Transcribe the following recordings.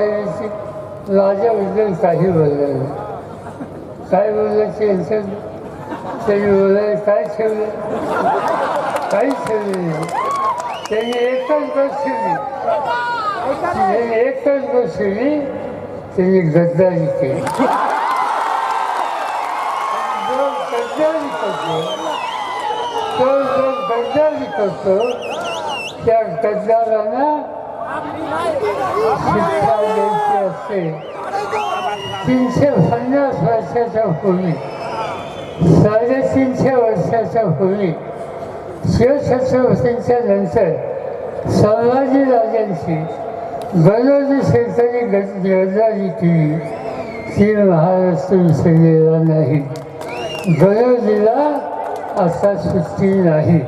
सेवेची माझ्याबद्दल काही बोललं नाही. काय बोललं त्यांचं त्यांनी बोलायला काय ठेवलं? काहीच ठेवलं नाही. त्यांनी एकच गोष्ट ठेवली त्यांनी एकच गोष्ट ठेवली त्यांनी गद्दारी केली. जो गद्दारी करतो. तो जो गद्दारी करतो. त्या गद्दारांना शिक्षा द्यायची असते तीनशे पन्नास वर्षाच्या पूर्वी साडेतीनशे वर्षाच्या पूर्वी शिवछत्रपतींच्या नंतर संभाजी राजांची गलोजी शेतकरी गद्दारी केली ती महाराष्ट्र विसरलेला नाही. गरोजीला आता सुट्टी नाही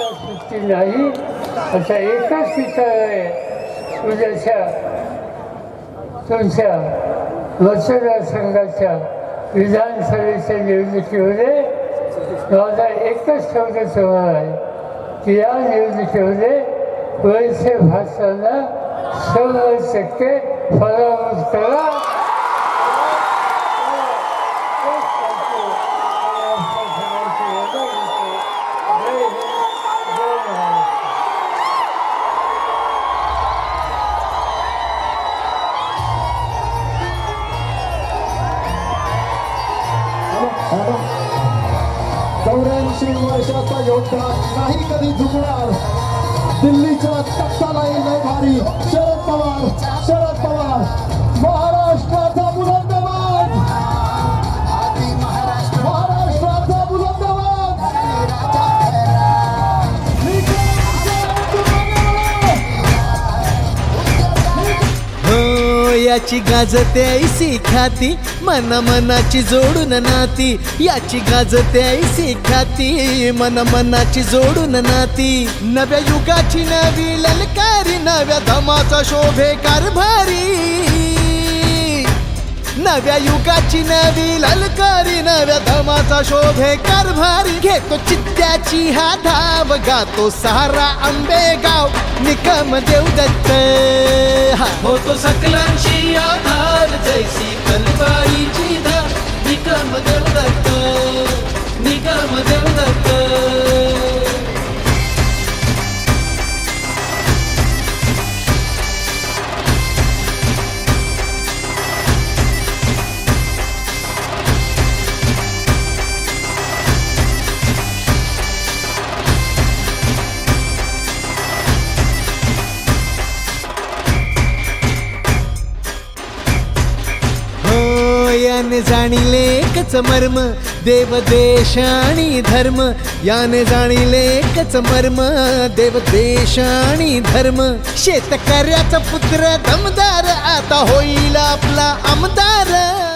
त्यांना आता नाही अशा एकच विचार आहे म्हणजे उद्याच्या तुमच्या मतदारसंघाच्या विधानसभेच्या निवडणुकीमध्ये माझा एकच शब्द तुम्हाला आहे की या निवडणुकीमध्ये वैसे भाषांना सर्व टक्के पराभूत करा. चौऱ्याऐंशी वर्षाचा योद्धा नाही कधी झुकणार. दिल्लीच्या तख्ताला येईल भारी. शरद याची गाजते ऐसी ख्याती मन मनाची जोडून नाती. याची गाजते ऐसी ख्याती मन मनाची जोडून नाती. नव्या युगाची नवी ललकारी नव्या धमाचा शोभे कारभारी. नव्या युगाची नवी ललकारी नव्या धमाचा शोभे कारभारी. घेतो चित्त्याची हा धाव गातो सारा आंबेगाव निकम देव दत्त हा होतो सकलांशी आधार जैसी कलबाईची याने जाणीले कच मर्म देव देश आणि धर्म. याने जाणीले कच मर्म देव देश आणि धर्म. शेतकऱ्याचा पुत्र दमदार आता होईल आपला आमदार.